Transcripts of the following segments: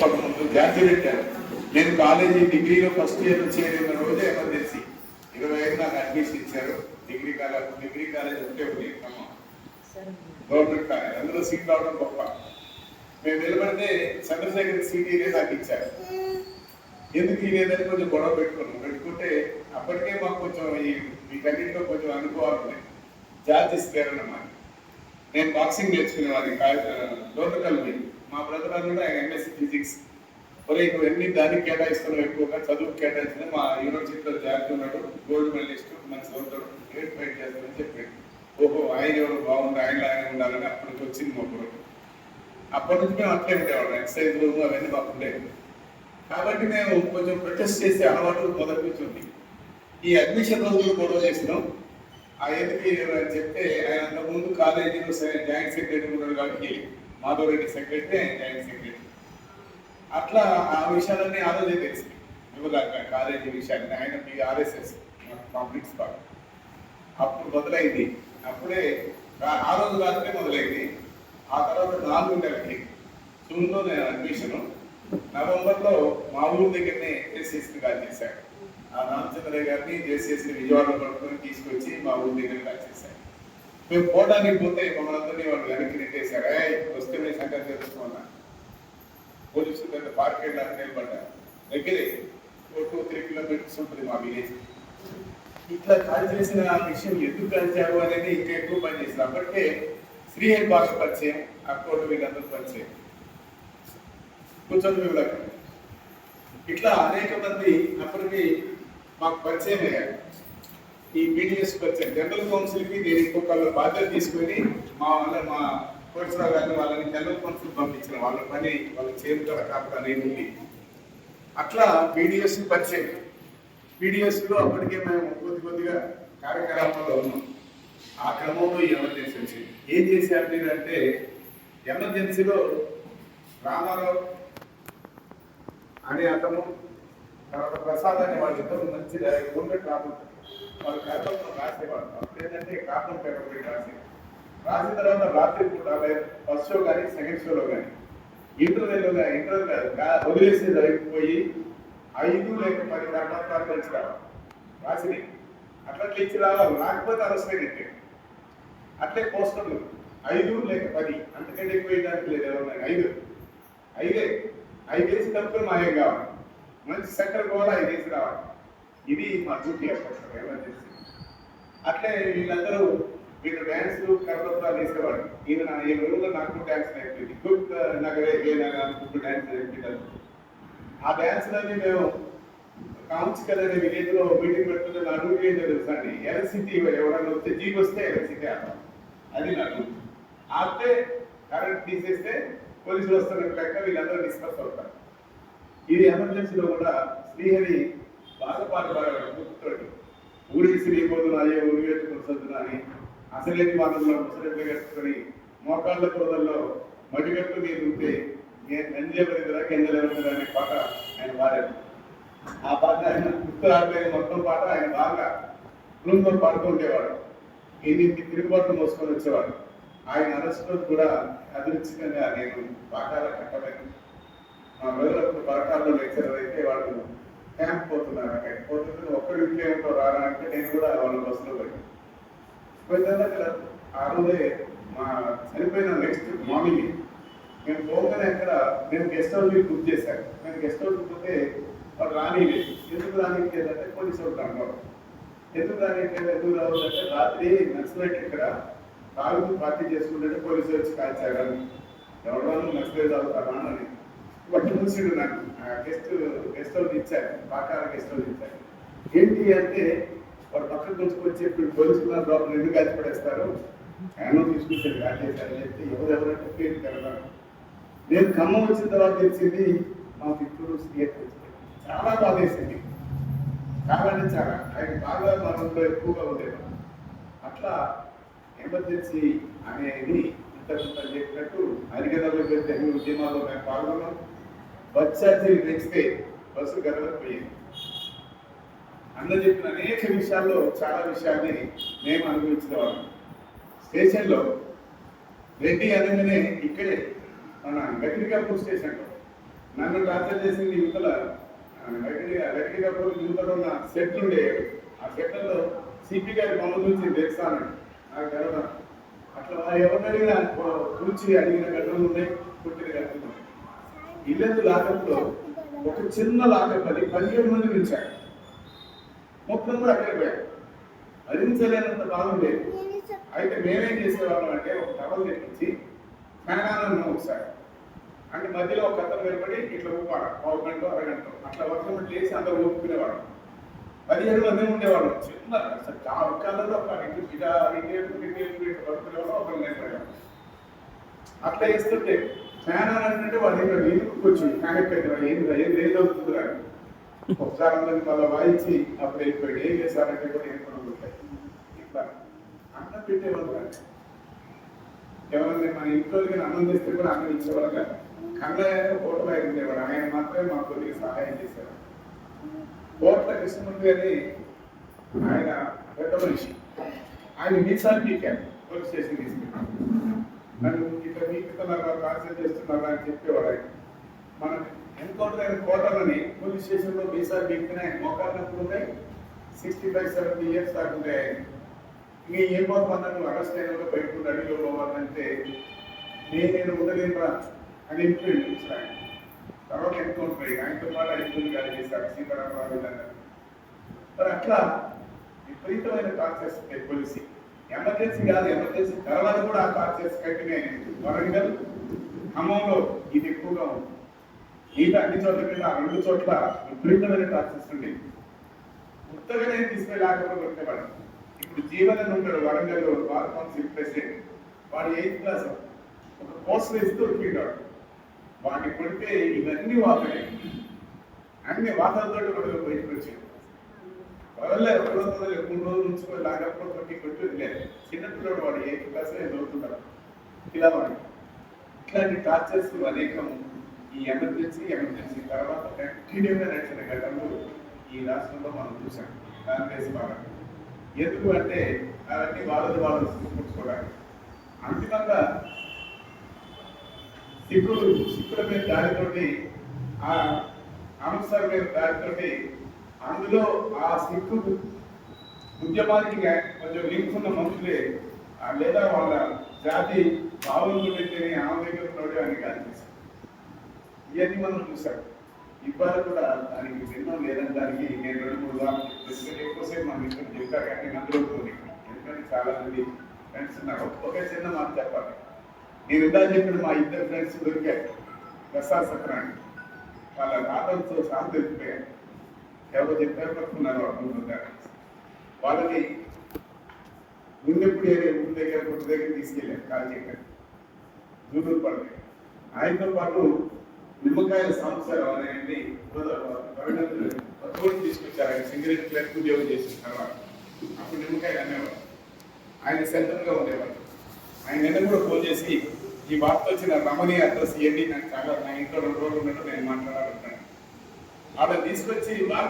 చెప్పక ముందు పెట్టారు నేను కాలేజీ డిగ్రీలో ఫస్ట్ ఇయర్ చేరిన రోజే ఎమర్జెన్సీ. ఇరవై ఐదు నాకు అడ్మిషన్ ఇచ్చారు. డిగ్రీ కాలేజ్ డిగ్రీ కాలేజ్ ఉంటే ఉంది గవర్నమెంట్ కాలేజ్ అందులో సీట్ రావడం గొప్ప. మేము నిలబడితే చంద్రశేఖర్ సీట్ ఇదే నాకు ఇచ్చారు. ఎందుకు ఇదేదని కొంచెం గొడవ పెట్టుకున్నాం. పెట్టుకుంటే అప్పటికే మాకు కొంచెం ఈ వీటన్నింటిలో కొంచెం అనుభవాలు ఉన్నాయి. జాతీయ గారు అన్నమాట. నేను బాక్సింగ్ నేర్చుకునేవాడిని. లోకల్ పోయి మా బ్రదర్ అన్నాడు ఆయన ఎంఎస్సీ ఫిజిక్స్ మరి నువ్వు ఎన్ని దానికి కేటాయిస్తున్నావు ఎక్కువగా? చదువు కేటాయించిన మా యూనివర్సిటీలో ఉన్నాడు. గోల్డ్ మెడలిస్ట్ మంచి చదువుతాడు గ్రేట్ ఫైట్ చేస్తాడని చెప్పాడు. ఓహో ఆయన ఎవరు? బాగుంది ఆయన ఆయన ఉండాలని అప్పటికి వచ్చింది మా బుర్రకు అప్పటి నుంచి మేము అట్లే ఉండేవాళ్ళం. ఎక్సైజ్ రూమ్ అవన్నీ మాకు ఉండేవి. కాబట్టి మేము కొంచెం ప్రొటెస్ట్ చేసే అలవాటు మొదటి నుంచి ఉంది. ఈ అడ్మిషన్ రోజులు గొడవ చేసినాం. ఆ ఎందుకు చెప్తే ఆయన అంతకుముందు ముందు కాలేజీలో సరే జాయింట్ సెక్రటరీ ఉన్నాడు కాబట్టి మాధవరెడ్డి సెక్రటరీ ఆయన జాయింట్ సెక్రటరీ. అట్లా ఆ విషయాలన్నీ ఆ రోజే తెలిసింది యువదాకా కాలేజీ విషయాన్ని ఆయన మీ ఆర్ఎస్ఎస్ కాంప్లెక్స్ ప్రిన్సిపాల్ అప్పుడు మొదలైంది. అప్పుడే ఆ రోజు రాత్రే మొదలైంది. ఆ తర్వాత నాలుగు నెలలకి జూన్లో నేను అడ్మిషన్. నవంబర్లో మా ఊరు దగ్గరనే జేసీఎస్ని కాల్ చేశాడు. ఆ రామచంద్రయ్య గారిని జేసీఎస్ని విజయవాడలో పట్టుకొని తీసుకొచ్చి మా ఊరి దగ్గర కాల్ చేశాడు. మేము పోవడానికి పోతే మమ్మల్ని వాళ్ళు వెనక్కి నెట్టేశారు. వస్తే మేము సంగతి తెలుసుకున్నా పోలీసులు పెద్ద పార్క్ వెళ్ళాలని నిలబడ్డా దగ్గరే ఓ టూ త్రీ కిలోమీటర్స్ ఉంటుంది మా విలేజ్. ఇట్లా కాల్ చేసిన ఆ విషయం ఎందుకు కలిచారు అనేది ఇంకా ఎక్కువ పని చేసిన అప్పటికే శ్రీహరి భాష పరిచయం అక్కోటి వీళ్ళందరూ పరిచయం. కూర్చొని వీళ్ళకి ఇట్లా అనేక మంది అప్పటికి మాకు పరిచయం అయ్యారు. ఈ బీడీఎస్కి వచ్చాను జనరల్ కౌన్సిల్కి నేను ఇంకొక బాధ్యత తీసుకొని మా వాళ్ళ మా కోటరావు గారిని వాళ్ళని జనరల్ కౌన్సిల్ పంపించిన వాళ్ళ పని వాళ్ళ చేరుకల కాకుండా నేను ఉంది అట్లా బీడీఎస్ పరిచయం. బీడీఎస్లో అప్పటికే మేము కొద్ది కొద్దిగా కార్యకలాపాల్లో ఉన్నాం. ఆ క్రమంలో ఈ ఎమర్జెన్సీ ఏం చేశారు మీరు అంటే ఎమర్జెన్సీలో రామారావు అనే అతను తర్వాత ప్రసాద్ అనే వాళ్ళిద్దరు మంచి ఉండే కాపు వాళ్ళు కర్మంలో రాసేవాళ్ళు ఏంటంటే పేపర్ పెట్టి రాసి రాసిన తర్వాత రాత్రి పూట ఫస్ట్ షో కానీ సెకండ్ షోలో కానీ ఇంటర్వ్యూలో కానీ ఇంటర్వ్యూ కాదు వదిలేసి జరిగిపోయి ఐదు లేక పది కర్మకాలు ఇచ్చి రావాలి రాసి అట్లా ఇచ్చి రావాలి. రాకపోతే అలసిపోయినట్టే అట్లే పోస్టర్లు ఐదు లేక పది. అంతకంటే ఎక్కువ వేయడానికి లేదు. ఎవరు ఐదు. ఐదే. ఐదేసి తప్పులు మాయం కావాలి. మంచి సెంటర్ కూడా ఐదేసి రావాలి. ఇది మా డ్యూటీ అప్పట్లో ఎమర్జెన్సీ అట్లే వీళ్ళందరూ వీళ్ళు డ్యాన్స్ కర్రతో వేసేవాడు ఈయన నా ఈ రోజుల్లో నాకు డ్యాన్స్ నేర్పింది గుడ్ నగరే ఏ నగర డ్యాన్స్ నేర్పించారు ఆ డ్యాన్స్లన్నీ మేము కాంచికల్ అనే విలేజ్లో మీటింగ్ పెట్టుకుంటే నా డ్యూటీ ఏంటో తెలుసా అండి. ఎలసిటీ ఎవరైనా వస్తే జీప్ వస్తే ఎలసిటీ ఆడతాం అది నా డ్యూటీ. ఆపితే కరెంట్ తీసేస్తే పోలీసులు వస్తున్న లెక్క వీళ్ళందరూ డిస్కస్ అవుతారు. ఇది ఎమర్జెన్సీలో కూడా శ్రీహరి బాగా పాట పాడాడు గుర్తుతోటి ఊరి శ్రీపోతులు అని అసలేని మాటల్లో ముసలి కట్టుకొని మోకాళ్ళ కూరల్లో మడిగట్టు నీరు ఉంటే నేను నంజేవరిదిరా కిందలేవరిదిరా అనే పాట ఆయన పాడాడు ఆ పాట ఆయన గుర్తు మొత్తం పాట ఆయన బాగా బృందం పాడుతూ ఉండేవాడు ఎన్ని తిరుగుబాట్లు మోసుకొని వచ్చేవాడు ఆయన అరెస్ట్లో కూడా అదృష్టంగా నేను పాఠాల కట్టలేదు మా బ్రదర్ పరకాల్లో లెక్చరర్ అయితే వాళ్ళు క్యాంప్ పోతున్నారు అక్కడికి పోతుంటే ఒక్కడు ఇంట్లో రారా అంటే నేను కూడా వాళ్ళ బస్సులో పోయి. పోయిన తర్వాత ఆ రోజే మా చనిపోయిన నెక్స్ట్ మార్నింగ్ మేము పోగానే అక్కడ నేను గెస్ట్ హౌస్ బుక్ చేశాను నేను గెస్ట్ హౌస్ పోతే వాళ్ళు రానిలేదు ఎందుకు రానిలేదు అంటే పోలీసు వాళ్ళు అనుకోవడం ఎందుకు రానిలేదు ఎందుకు రావద్దు రాత్రి నక్సలైట్ ఇక్కడ తాగుతూ పార్టీ చేసుకుంటే పోలీసులు వచ్చి కాల్చారు. ఎవరో నక్సలైట్ తాగుతారా అని. బట్టి చూసిండు నాకు. గెస్ట్ గెస్ట్ హౌస్ ఇచ్చారు పాకాల గెస్ట్ హౌస్ ఇచ్చారు. ఏంటి అంటే వాడు పక్కన కొంచెం ఇప్పుడు పోలీసులు లోపల ఎందుకు కలిసి పడేస్తారు. ఆయన తీసుకొచ్చారు కాల్ చేశారు చెప్తే ఎవరెవరంటే పేరు నేను ఖమ్మం వచ్చిన తర్వాత తెలిసింది మా పిల్లలు సీఎట్ చాలా బాధేసింది. కాబట్టి చాలా. ఆయన బాగా మనంలో ఎక్కువగా ఉండేవారు అట్లా ఎమర్జెన్సీ అనేది ఇంతకు చెప్పినట్టు అరిగదలో పెద్ద ఉద్యమాల్లో మేము పాల్గొన్నాం. బస్ ఛార్జీలు పెంచితే బస్సు గడవకపోయింది అందరూ అన్న చెప్పిన అనేక విషయాల్లో చాలా విషయాన్ని మేము అనుభవించిన వాళ్ళం స్టేషన్లో రెడ్డి అనగానే ఇక్కడే మన గట్టికాపూర్ స్టేషన్లో. నన్ను టార్చర్ చేసింది యువతల వెంకటగా యువతలో ఉన్న సెట్లు ఉండేవి ఆ సెట్లలో సిపి గారి బొమ్మ గురించి తెలుస్తాను నాకు గర్వ అట్లా ఎవరిని అడిగినా అడిగిన గడ్డలు ఉన్నాయి పుట్టిన గడ్డలు ఇల్లెందు లాకప్లో ఒక చిన్న లాకప్ అది పదిహేడు మంది పిలిచారు మొత్తం కూడా అక్కడికి పోయారు భరించలేనంత బాగుండేది అయితే మేమేం చేసేవాళ్ళం అంటే ఒక టవల్ తెప్పించి ఫ్యాన్ ఒకసారి అంటే మధ్యలో ఒక కథ నిలబడి ఇట్లా ఊపాడు పావు గంట అరగంట అట్లా వర్షం లేచి అందరూ ఊపుకునేవాడు పదిహేడు మంది ఉండేవాడు చిన్న అసలు కాలంలో ఒక ఇటు పడుకునేవాడు ఒకరు నిలబడేవాడు అట్లా వేస్తుంటే ఫ్యాన్ అని అంటే వాడు ఇక్కడ ఎందుకు ఫ్యాన్ ఎక్కడ ఏం ఏం ఏం అవుతుంది ఒకసారి అందరిని మళ్ళీ వాయించి అప్పుడు వెళ్ళిపోయాడు ఏం చేశారంటే కూడా ఏం పనులు ఇట్లా అన్నం పెట్టేవాళ్ళు కాదు. ఎవరైనా మన ఇంట్లోకి అన్నం తెస్తే కూడా అన్నం ఇచ్చేవాళ్ళు కాదు. కన్నయ్య కోటలో ఉండేవాడు. ఆయన మాత్రమే మాకు కొద్దిగా సహాయం చేశారు కోట్ల కృష్ణమూర్తి అని ఆయన పెద్ద మనిషి. ఆయన మీసాలు పీకారు. పోలీస్ స్టేషన్ నన్ను ఇట్లా పీకుతున్నారా టార్చర్ చేస్తున్నారా అని చెప్పేవాడు ఆయన మన ఎన్కౌంటర్ అయిన కోటలని పోలీస్ స్టేషన్లో మీసాలు పీకితే ఆయన మోకాలు నొప్పులు ఉన్నాయి సిక్స్టీ ఫైవ్ సెవెంటీ ఇయర్స్ దాకా ఉంటాయి. ఆయన ఇంకా ఏం పోతున్నా నువ్వు అరెస్ట్ అయిన బయటకు అడిగిలో పోవాలంటే నేను నేను ఉండలేనురా అని వెళ్ళిపోయింది ఆయన తర్వాత ఎన్కౌంటర్ అయ్యి ఆయనతో పాటు ఐదుగురు గారు చేశారు. సీతారామరావు వీళ్ళందరూ. మరి అట్లా విపరీతమైన టార్చర్స్ ఉంటాయి ఎమర్జెన్సీ కాదు ఎమర్జెన్సీ. తర్వాత కూడా ఆ టార్చర్స్ కట్టినే వరంగల్ ఖమ్మంలో ఇది ఎక్కువగా ఉంది. ఈత అన్ని చోట్ల కన్నా ఆ రెండు చోట్ల విపరీతమైన టార్చర్స్ ఉండేవి ఉత్తగానే తీసుకెళ్ళి ఆటలో కొట్టేవాడు ఇప్పుడు జీవన్ ఉంటాడు వరంగల్లో బార్ కౌన్సిల్ ప్రెసిడెంట్ వాడు ఎయిత్ క్లాస్. ఒక పోస్ట్ వేస్తూ ఉరికింటాడు వాడిని కొడితే ఇవన్నీ వాతలే. అన్ని వాతలతో కూడా బయటకు వచ్చాడు వదలలే ఒక రోజు వదలలే మూడు రోజులు ఉంచుకొని లాగప్పుడు పట్టి కొట్టు వదిలేదు చిన్నపిల్లడు వాడు ఏ క్లాస్ చదువుతున్నాడు ఇలా వాడు ఇట్లాంటి టార్చర్స్ అనేకం ఈ ఎమర్జెన్సీ ఎమర్జెన్సీ తర్వాత కంటిన్యూగా నడిచిన ఘటనలు ఈ రాష్ట్రంలో మనం చూసాం. కాంగ్రెస్ భాగం ఎందుకు అంటే అవన్నీ వాళ్ళది వాళ్ళు చూసుకుంటుకోవడానికి అంతిమంగా సిక్కులు సిక్కుల మీద దారితోటి ఆ అంశాల మీద దారితోటి అందులో ఆ సిక్కు ఉద్యమానికి కొంచెం లింక్ ఉన్న మనుషులే ఆ లేదా వాళ్ళ జాతి బావులు ఆమెకున్నాడు ఆమె అని అనిపిస్తుంది ఇవన్నీ మనం చూసాం ఇవాళ కూడా దానికి భిన్నం లేదని దానికి నేను రెండు మూడు ఉదాహరణలు ఎక్కువసేపు మనం ఇక్కడ చెప్పారు కానీ నేను అందులో పోనీ. ఎందుకంటే చాలా మంది ఫ్రెండ్స్ ఉన్నారు. ఒకే చిన్న మాట చెప్పాలి. నేను ఇందా చెప్పిన మా ఇద్దరు ఫ్రెండ్స్ దొరికారు. ప్రసాద్ సత్యనారాయణ. వాళ్ళ రాతంతో సహా దొరికిపోయారు ఎవరో చెప్పారు పట్టుకున్నారు అనుకుంటున్నారు వాళ్ళని ముందెప్పుడు ఏరియా ముందు దగ్గర కొట్టు దగ్గర తీసుకెళ్ళారు కాల్ చేయడానికి జూలూరు పడతాయి ఆయనతో పాటు నిమ్మకాయల సంవత్సరం అనేది తోడు తీసుకొచ్చారు. ఆయన సింగరేట్ క్లర్క్ ఉద్యోగం చేసిన తర్వాత అప్పుడు నిమ్మకాయలు అనేవారు ఆయన సెంటర్గా ఉండేవారు. ఆయన నిన్న కూడా ఫోన్ చేసి ఈ వార్త వచ్చిన రమణి అడ్రస్ ఏంటి నాకు చాలా నా ఇంట్లో రెండు రోజులు ఉన్నట్టు నేను మాట్లాడాలంటాను ఆవిడ తీసుకొచ్చి బాగా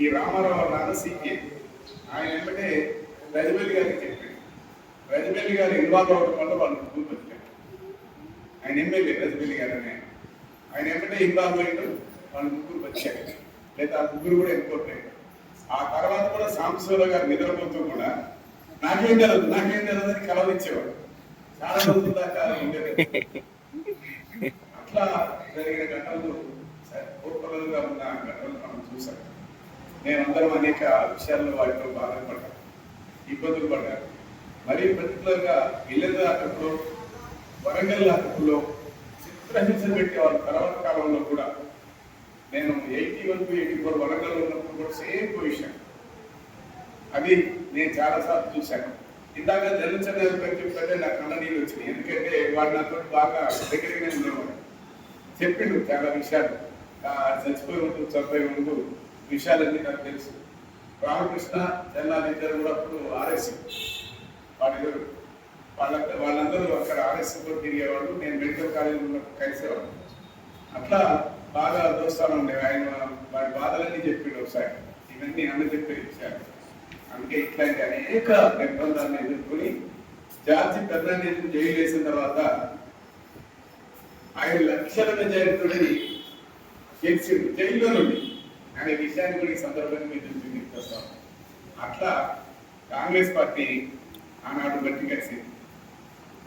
ఈ రామారావు నాన్న సీకే ఆయన వెంబడే రజబెల్లి గారికి చెప్పాడు. రజబెల్లి గారు ఇన్వాల్వ్ అవడం వల్ల వాళ్ళు ముందుకు వచ్చారు. ఆయన ఎమ్మెల్యే రజబెల్లి గారు అనే ఆయన. ఆయన ఇన్వాల్వ్ అయ్యాడు. వాళ్ళు ముగ్గురు వచ్చారు. లేదా ఆ ముగ్గురు కూడా ఎన్నుకోట్లేదు ఆ తర్వాత కూడా సాంబశివరావు గారు నిద్రపోతూ కూడా నాకేం తెలియదు నాకేం తెలియదు అని కలవరించేవాడు చాలా రోజుల దాకా ఉండేది అట్లా జరిగిన ఘటనలు చూశాను మేమందరం అనేక విషయాల్లో వాటితో బాధపడ్డాం ఇబ్బందులు పడ్డారు మరీ పర్టికులర్గా ఇల్లెందు ఆటకులో వరంగల్ ఆటకులో చిత్రహింసలు పెట్టేవారు తర్వాత కాలంలో కూడా. నేను eighty one to eighty four Warangal ఉన్నప్పుడు కూడా సేమ్ పొజిషన్. అది నేను చాలా సార్లు చూశాను. ఇందాక జనచంద్ర గారు చెప్తే నాకు కళ్ళ నీళ్ళు వచ్చినాయి. ఎందుకంటే వాడు నాతో బాగా దగ్గరగానే ఉండేవాడు. చెప్పిండు చాలా విషయాలు. చచ్చిపోయి ఉంటూ చనిపోయి ఉంటూ విషయాలన్నీ నాకు తెలుసు. రామకృష్ణ చెన్నాలి ఇద్దరు కూడా అప్పుడు ఆర్ఎస్ వాళ్ళిద్దరు వాళ్ళ వాళ్ళందరూ అక్కడ ఆర్ఎస్ కూడా తిరిగేవాళ్ళు నేను మెడికల్ కాలేజీలో ఉన్నప్పుడు కలిసేవాళ్ళు. అట్లా బాగా దోస్తాలు ఉండేవి. ఆయన వాడి బాధలన్నీ చెప్పిండు ఒకసారి. ఇవన్నీ అన్న చెప్పి విషయాలు అందుకే ఇట్లాంటి అనేక నిర్బంధాలను ఎదుర్కొని జార్జి ఫెర్నాండెస్ జైలు వేసిన తర్వాత ఆయన లక్షల మెజారిటీ గెలిచిండు జైల్లో నుండి. అనే విషయాన్ని కూడా ఈ సందర్భంగా మీరు దృష్టికి తెస్తాం అట్లా కాంగ్రెస్ పార్టీ ఆనాడు గట్టి కలిసింది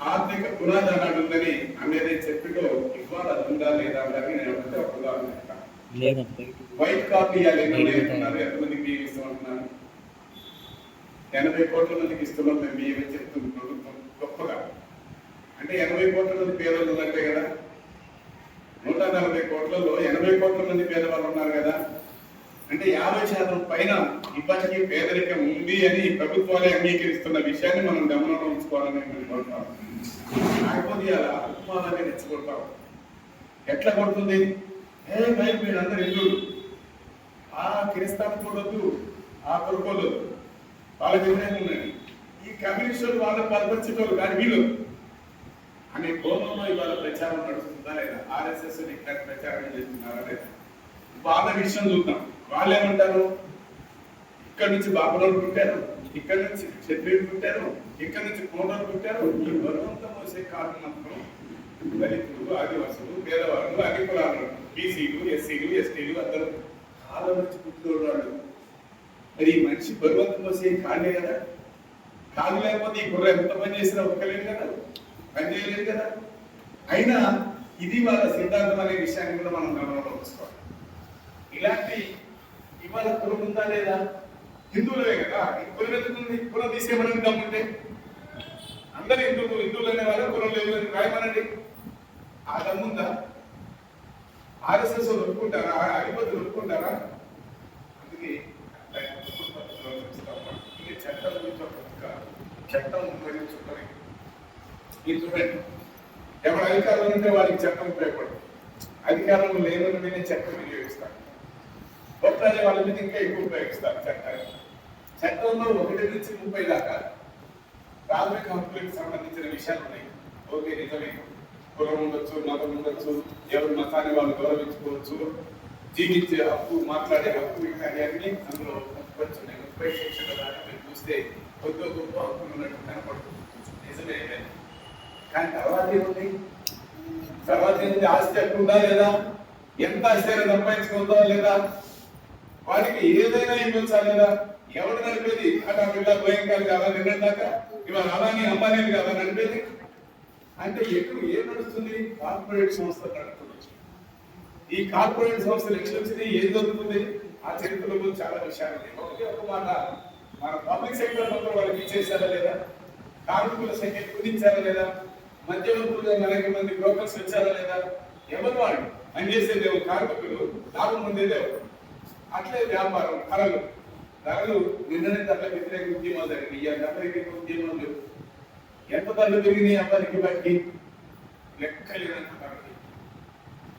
ఆర్థిక పునాది ఆనాడు ఉందని అనేది చెప్పిండో ఇవాళ అది ఉందా లేదా అని నేను ఒకటే ఒక ఉదాహరణ వైట్ కాపీ లేకున్నారు ఎంతమందికి బియ్యం ఇస్తామంటున్నారు? ఎనభై కోట్ల మందికి ఇస్తున్నాం మేము బియ్యం ప్రభుత్వం గొప్పగా. అంటే ఎనభై కోట్ల మంది పేదలు ఉన్నట్టే కదా? నూట నలభై కోట్లలో ఎనభై కోట్ల మంది పేదవాళ్ళు ఉన్నారు కదా. అంటే యాభై శాతం పైన ఇప్పటికీ పేదరికం ఉంది అని ప్రభుత్వాలే అంగీకరిస్తున్న విషయాన్ని మనం గమనంలో ఉంచుకోవాలని నేను కోరుతాం కాకపోతే అలా ఉప్మాలని రెచ్చగొడతాం ఎట్లా కొడుతుంది? ఏ భయం వీళ్ళందరూ ఇల్లు ఆ కిరిస్తాను చూడొద్దు ఆ కొడుకోదు వాళ్ళ ఎదురైనా ఉన్నాయి ఈ కమ్యూనిస్టులు వాళ్ళ పరిపరిచితులు కానీ వీళ్ళు. అనే కోపంలో ఇవాళ ప్రచారం నడుస్తుంది. లేదా ఆర్ఎస్ఎస్ ఇక్కడ ప్రచారం చేస్తున్నారా లేదా? వాళ్ళ విషయం చూద్దాం. వాళ్ళు ఏమంటారు ఇక్కడ నుంచి బాబులోలు పుట్టారు ఇక్కడ నుంచి క్షత్రియులు పుట్టారు ఇక్కడ నుంచి కోటలు పుట్టారు ఈ బలవంతం మోసే కారణం మాత్రం దళితులు ఆదివాసులు పేదవాళ్ళు అన్ని కులాలు బీసీలు ఎస్సీలు ఎస్టీలు అందరూ కాలం నుంచి పుట్టిన మరి ఈ మనిషి బలవంతం మోసే కాళ్ళే కదా? కాళ్ళు లేకపోతే ఈ గుర్ర ఎంత పని చేసినా ఒక్కలేదు కదా? పని చేయలేదు కదా? అయినా ఇది వాళ్ళ సిద్ధాంతం అనే విషయాన్ని కూడా మనం గమనంలో ఉంచుకోవాలి. ఇలాంటి ఇవాళ కులం ఉందా లేదా? హిందువులే కదా. కులం ఎందుకు ఉంది కులం తీసేయమని దమ్ముంటే అందరు హిందువులు హిందువులు అనేవారు కులం లేదు అని రాయమనండి. ఆ దమ్ముందా ఆర్ఎస్ఎస్ ఒప్పుకుంటారా అధిపతులు ఒప్పుకుంటారా అందుకే ఇది చట్టం గురించి చట్టం మరియు ఇది చూడండి ఎవరు అధికారం ఉంటే వారికి చట్టం ఉపయోగపడదు. అధికారం లేనుంటేనే చట్టం వినియోగిస్తారు. ఒక్కడే వాళ్ళ మీద ఇంకా ఎక్కువ ఉపయోగిస్తారు చట్టాన్ని. చట్టంలో ఒకటి నుంచి ముప్పై దాకా ప్రాథమిక హక్కులకు సంబంధించిన విషయాలు ఉన్నాయి. ఓకే నిజమే. కులం ఉండొచ్చు మతం ఉండొచ్చు ఎవరి మతాన్ని వాళ్ళు గౌరవించుకోవచ్చు. జీవించే హక్కు మాట్లాడే హక్కు ఇట్లాంటి అన్ని అందులో వచ్చున్నాయి ముప్పై సెక్షన్ల దాకా మీరు చూస్తే కొద్దిగా గొప్ప హక్కులు ఉన్నట్టు కనపడుతుంది. నిజమే. కానీ తర్వాత ఏముంది? తర్వాత ఏంటి ఆస్తి హక్కు ఉందా లేదా? ఎంత ఆస్తి అయినా సంపాదించుకుందా లేదా? వారికి ఏదైనా ఇవ్వచ్చా లేదా? ఎవరు నడిపేది? అక్కడ బిడ్డ భయంకరం కదా నిన్న దాకా ఇవాళ అలానే అంబానీ కదా నడిపేది? అంటే ఎక్కువ ఏం నడుస్తుంది? కార్పొరేట్ సంస్థ నడుస్తుంది ఈ కార్పొరేట్ సంస్థలు ఎట్లా వచ్చింది ఏం జరుగుతుంది? ఆ చరిత్రలో చాలా విషయాలు ఒకటి ఒక మాట. మన పబ్లిక్ సెక్టర్ మొత్తం వాళ్ళకి ఇచ్చేసారా లేదా? కార్మికుల సంఖ్య కుదించారా లేదా? మధ్యవర్తులుగా అనేక మంది బ్రోకర్స్ వచ్చారా లేదా? ఎవరు వాళ్ళు? పనిచేసేది ఎవరు కార్మికులు లాభం పొందేది అట్లే వ్యాపారం ధరలు ధరలు నిన్ననే ధరల వ్యతిరేక ఉద్యమాలు జరిగింది ఇవాళ ధరల వ్యతిరేక ఉద్యమాలు లేవు. ఎంత ధరలు పెరిగినాయి అబ్బాయికి బట్టి లెక్కలేనంత ధరలు.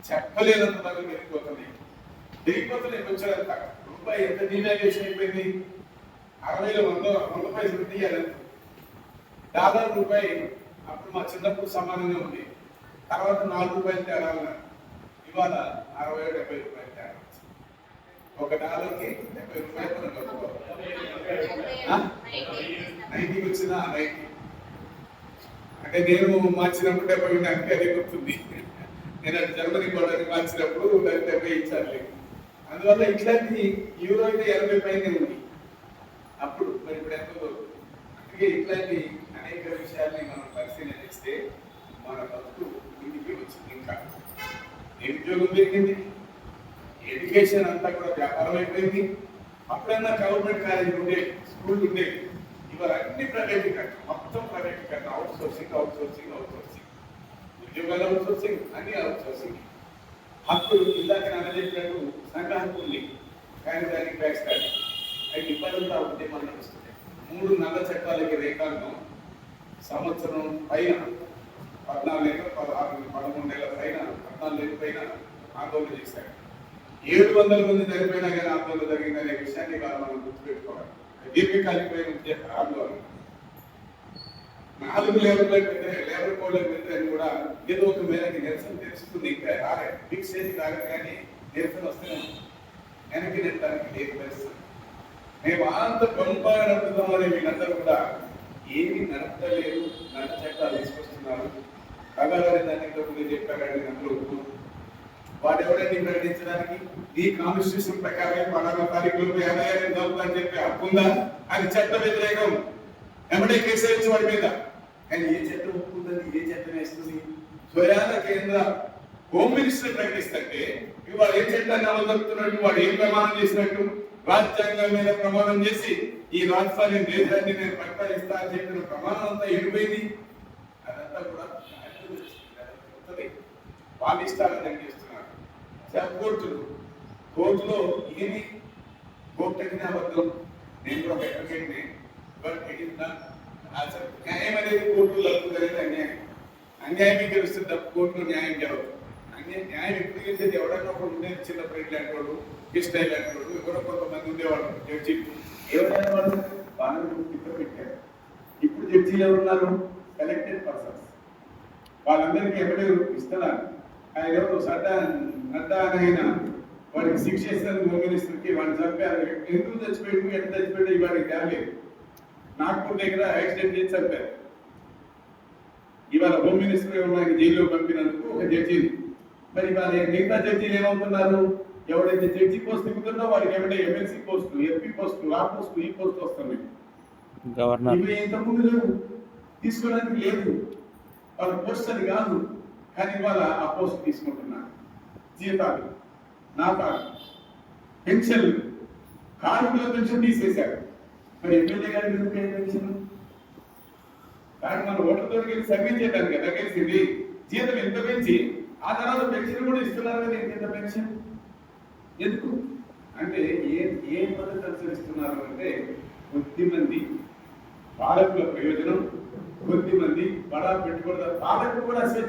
చెప్పలేనంత ధరలు పెరిగిపోతున్నాయి. పెరిగిపోతున్నాయి వచ్చేంత రూపాయి ఎంత డివాల్యుయేషన్ అయిపోయింది? అరవైలో వంద వంద పైసలు తీయాలి దాదాపు రూపాయి అప్పుడు మా చిన్నప్పుడు సమానంగా ఉంది. తర్వాత నాలుగు రూపాయలు తేడా ఉన్నారు ఇవాళ అరవై డెబ్బై రూపాయలు తేడా ఒక డాలర్కి డెబ్బై రూపాయలు మనం కట్టుకోవాలి. నైన్టీకి వచ్చిన నైన్టీ. అంటే నేను మార్చినప్పుడు డెబ్బై ఉంది అంటే అదే గుర్తుంది. నేను అటు జర్మనీ బోర్డర్ని మార్చినప్పుడు డెబ్బై ఇచ్చారు అందువల్ల ఇట్లాంటి యూరో అయితే ఎనభై పైనే ఉంది. అప్పుడు మరి ఇప్పుడు ఎంత అందుకే ఇట్లాంటి అనేక విషయాల్ని మనం చేస్తే మన బతుకు ఇంటికి వచ్చింది ఇంకా నిరుద్యోగం పెరిగింది? ఎడ్యుకేషన్ అంతా కూడా వ్యాపారం అయిపోయింది. అప్పుడన్నా గవర్నమెంట్ కాలేజీలు ఉండే స్కూల్ ఉండేవి ఇవాళ అన్ని ప్రైవేటీకరణ మొత్తం ప్రైవేటీకరణ outsourcing outsourcing outsourcing ఉద్యోగాలు అవుట్ సోర్సింగ్ అన్ని అవుట్ సోర్సింగ్ హక్కులు ఇందాక నేను చెప్పినట్టు సంఘ హక్కు ఉంది కానీ దానికి బ్యాక్ స్టార్ట్ అవి ఇబ్బందులు ఉద్యమాలు నడుస్తున్నాయి. మూడు నల్ల చట్టాలకి రేఖాలను సంవత్సరం పైన పద్నాలుగేళ్ళ పదహారు పదమూడేళ్ళ పైన పద్నాలుగేళ్ళ పైన ఆందోళన చేశారు. ఏడు వందల మంది చనిపోయినా కానీ ఆందోళన జరిగిందనే విషయాన్ని ఇవాళ మనం గుర్తుపెట్టుకోవాలి. దీర్ఘకాలికమైన ఉద్యోగ ఆందోళన. నాలుగు లేబర్ లేబర్ కోడ్లకు వ్యతిరేకంగా కూడా ఏదో ఒక మేరకు నిరసన తెలుస్తుంది. ఇంకా రాలే. ఫిక్స్ చేసి రాలేదు కానీ నిరసన వస్తూనే వెనక్కి నెట్టడానికి లేదు. పరిస్థితి మేము అంత గొంపాగా నడుపుతామని వీళ్ళందరూ కూడా ఏమి నడపలేదు నల్ల చట్టాలు తీసుకొస్తున్నారు. కలవరి దాన్ని ఇంతకుముందు చెప్పారండి అందులో వాడు ఎవరైనా ప్రకటించడానికి ఈ కాన్స్టిట్యూషన్ ప్రకారమే పలానా తారీఖులో యాభై ఐదు దొరుకుతుందని చెప్పి హక్కుందా అది చట్ట వ్యతిరేకం. ఎమ్మడే కేసు వేయచ్చు వాడి మీద. కానీ ఏ చట్టం ఒప్పుకుందని ఏ చట్టం వేస్తుంది స్వయాన కేంద్ర హోమ్ మినిస్టర్ ప్రకటిస్తే ఇవాళ ఏ చట్టాన్ని అమలు జరుపుతున్నట్టు వాడు ఏం ప్రమాణం చేసినట్టు? రాజ్యాంగం మీద ప్రమాణం చేసి ఈ రాష్ట్రాన్ని దేశాన్ని నేను పరిపాలిస్తా అని చెప్పిన ప్రమాణం అంతా ఎడిపోయింది అదంతా కూడా కొత్తది. వాళ్ళ ఇష్టాలను తగ్గిస్తున్నారు కోర్టులు. కోర్టులో ఏమి కోర్టు అనేది అబద్ధం నేను కూడా ఒక బట్ అసలు న్యాయం అనేది కోర్టు తప్పు అన్యాయం. అన్యాయం గెలుస్తుంది తప్ప కోర్టులో న్యాయం గెలవదు అన్యాయం న్యాయం ఎప్పుడు గెలిచేది ఎవడన్నా ఒకటి ఉండేది చిన్నప్పుడు ఇట్లాంటి వాడు. ఇష్ట ఇలాంటి వాడు ఎవరో కొంతమంది ఉండేవాడు జడ్జి. ఎవరైనా వాళ్ళు బాగా ఇక్కడ పెట్టారు. ఇప్పుడు జడ్జీలు ఎవరున్నారు కలెక్టెడ్ పర్సన్స్ వాళ్ళందరికీ ఎవరు ఇస్తున్నారు. ఆయన ఎవరు? సడ్డా నడ్డా అని ఆయన వాడికి శిక్ష ఇస్తారు హోమ్ వాడిని చంపారు. ఎందుకు చచ్చిపోయాడు? ఎంత చచ్చిపోయాడు ఇవాడికి తేలేదు నాగ్పూర్ దగ్గర యాక్సిడెంట్ చేసి చంపారు. ఇవాళ హోమ్ మినిస్టర్ ఎవరు జైల్లో పంపినందుకు ఒక జడ్జిని. మరి ఇవాళ మిగతా జడ్జీలు ఏమవుతున్నారు ఎవరైతే జడ్జి పోస్ట్ దిగుతుందో వాడికి ఎవరైతే MLC post MP post law post ఈ పోస్ట్ వస్తున్నాయి గవర్నర్. ఇవి ఇంతకుముందు లేవు తీసుకోవడానికి లేదు. వాళ్ళ పోస్ట్ అది కాదు కానీ ఇవాళ ఆ పోస్ట్ తీసుకుంటున్నారు. జీతాలు నాతాలు పెన్షన్లు కార్మికుల పెన్షన్ తీసేశారు. మరి ఎమ్మెల్యే గారి ఎందుకు ఏ పెన్షన్? కానీ మన ఓట్లతో వెళ్ళి సర్వే చేయడానికి కదా గెలిచింది. జీతం ఎంత పెంచి ఆ తర్వాత పెన్షన్ కూడా ఇస్తున్నారు కదా ఎంత పెన్షన్? ఎందుకు? అంటే ఏ ఏ పద్ధతి అనుసరిస్తున్నారు అంటే కొద్దిమంది పాలకుల ప్రయోజనం కొద్దిమంది బడా పెట్టుబడిదారు కూడా స్వేచ్ఛ